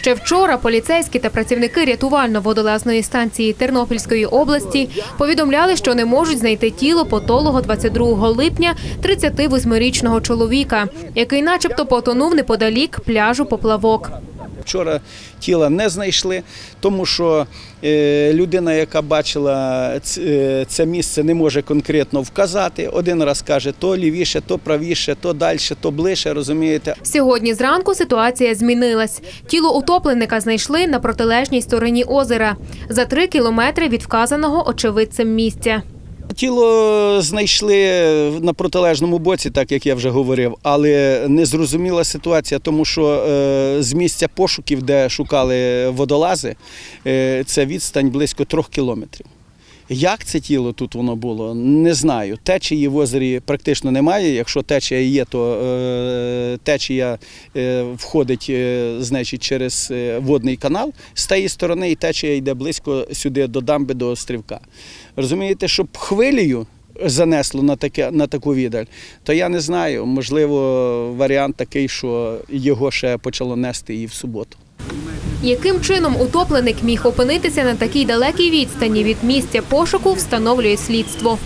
Ще вчора поліцейські та працівники рятувально-водолазної станції Тернопільської області повідомляли, що не можуть знайти тіло потолого 22 липня 38-річного чоловіка, який начебто потонув неподалік пляжу Поплавок. Вчора тіла не знайшли, тому що е, людина, яка бачила е, це місце, не може конкретно вказати. Один раз каже, то лівіше, то правіше, то далі, то ближче, розумієте. Сьогодні зранку ситуація змінилась. Тіло утопленика знайшли на протилежній стороні озера за три кілометри від вказаного очевидцем місця. Тіло знайшли на протилежному боці, так як я вже говорив, але незрозуміла ситуація, тому що е, з місця пошуків, де шукали водолази, е, це відстань близько трьох кілометрів. Як це тіло тут воно було, не знаю. Течії в озері практично немає. Якщо течія є, то е, течія е, входить е, значить, через е, водний канал з тієї сторони, і течія йде близько сюди до дамби, до острівка. Розумієте, щоб хвилею занесло на, таке, на таку віддаль, то я не знаю. Можливо, варіант такий, що його ще почало нести і в суботу. Яким чином утопленик міг опинитися на такій далекій відстані від місця пошуку, встановлює слідство.